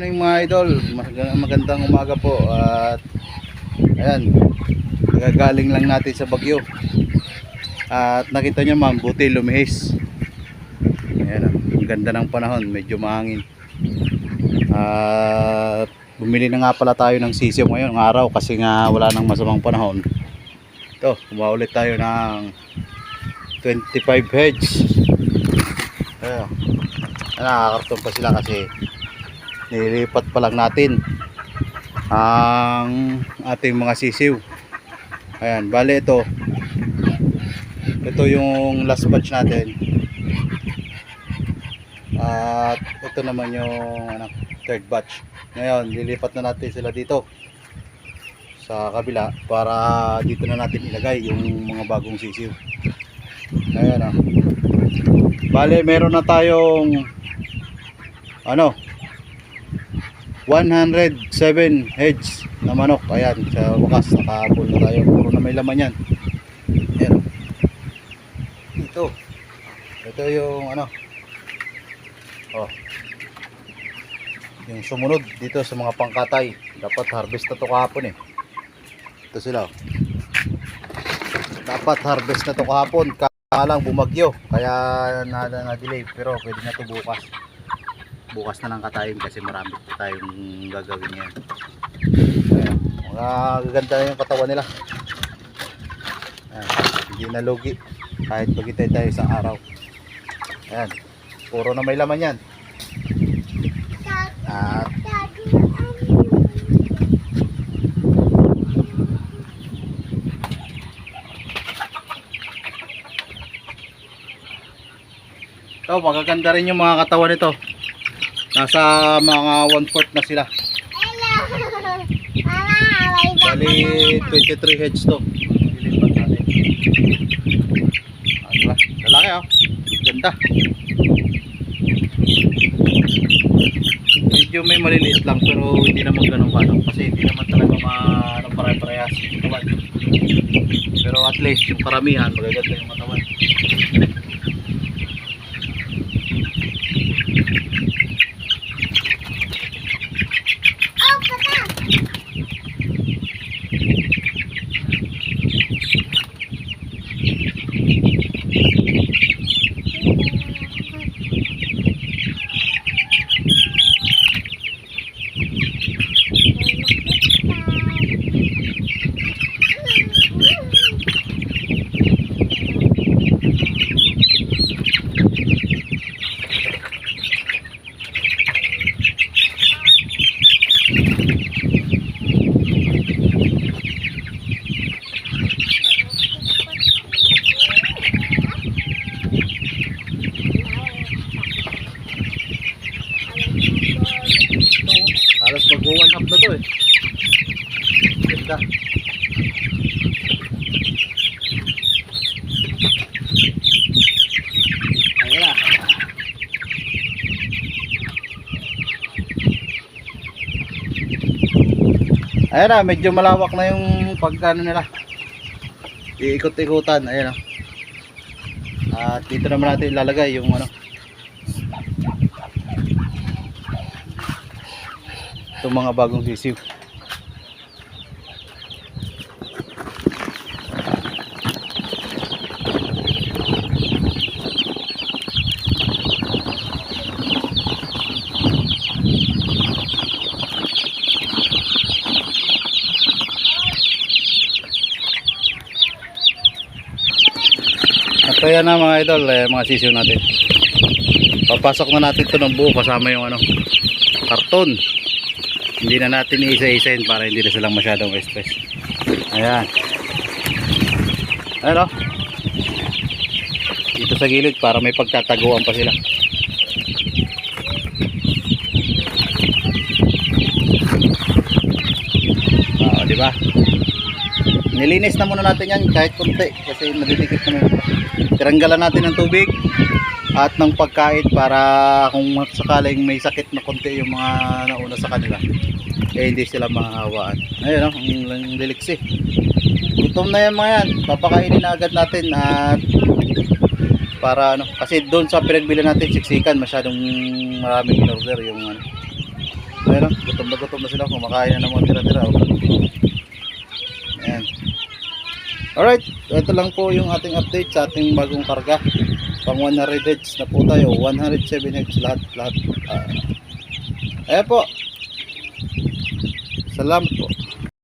morning mga idol, Mag- magandang umaga po at ayan, nagagaling lang natin sa Bagyo at nakita nyo ma'am, buti lumihis. Ayan, ang ganda ng panahon, medyo mahangin. At bumili na nga pala tayo ng sisiyo ngayon ng araw kasi nga wala nang masamang panahon. Ito, kumuha ulit tayo ng 25 heads ayan, nakakakarton pa sila kasi nililipat pa lang natin ang ating mga sisiw. Ayan bale ito. Ito yung last batch natin. At ito naman yung ano, third batch. Ngayon lilipat na natin sila dito sa kabila para dito na natin ilagay yung mga bagong sisiw. Ayan ah. Bale meron na tayong ano 107 heads na manok. Ayan, sa wakas nakahabol na tayo. Puro na may laman yan. Ayan. Ito. Ito yung ano. Oh. Yung sumunod dito sa mga pangkatay. Dapat harvest na to kahapon eh. Ito sila. oh. Dapat harvest na to kahapon. Kaya lang bumagyo. Kaya na, na, na delay. Pero pwede na to bukas bukas na lang katayin kasi marami pa tayong gagawin ngayon Ayan, mga gaganda na yung katawan nila. Ayan, hindi na lugi. Kahit magitay tayo isang araw. Ayan, puro na may laman yan. At ito magaganda rin yung mga katawan nito nasa mga 1/4 na sila Bali, 23 heads to. Lilipat natin. Ah, diba? Lalaki oh. Ganda. Medyo may maliliit lang pero hindi naman ganun pa. Kasi hindi naman talaga ma ano, pare-parehas. Pero at least yung karamihan magaganda yung katawan. Ito, oh. halos mag-one up na to eh. Ganda. Ayan na. Ayan na, medyo malawak na yung pagkano nila. Iikot-ikutan, ayan na. At dito naman natin ilalagay yung ano. Itong mga bagong sisiw. At ayan na mga idol, eh, mga sisiw natin. Papasok na natin ito ng buo kasama yung ano, karton. Hindi na natin iisa-isain para hindi na silang masyadong stress. Ayan. Ayan o. Dito sa gilid para may pagtataguan pa sila. Oo, di ba? Nilinis na muna natin yan kahit konti kasi nadidikit na. Tiranggalan natin ng tubig at ng pagkain para kung sakaling may sakit na konti yung mga nauna sa kanila eh hindi sila mahahawaan ayun oh, ang, liliksi gutom na yan mga yan papakainin na agad natin at para ano kasi doon sa pinagbili natin siksikan masyadong maraming in order yung ano Ayan o, gutom na gutom na sila. Kumakain na ng mga tira-tira. Oh. Ayan. Alright, ito lang po yung ating update sa ating bagong karga. Pang 100 heads na po tayo. 107 heads lahat. lahat. Ah, ayan po. Salamat po.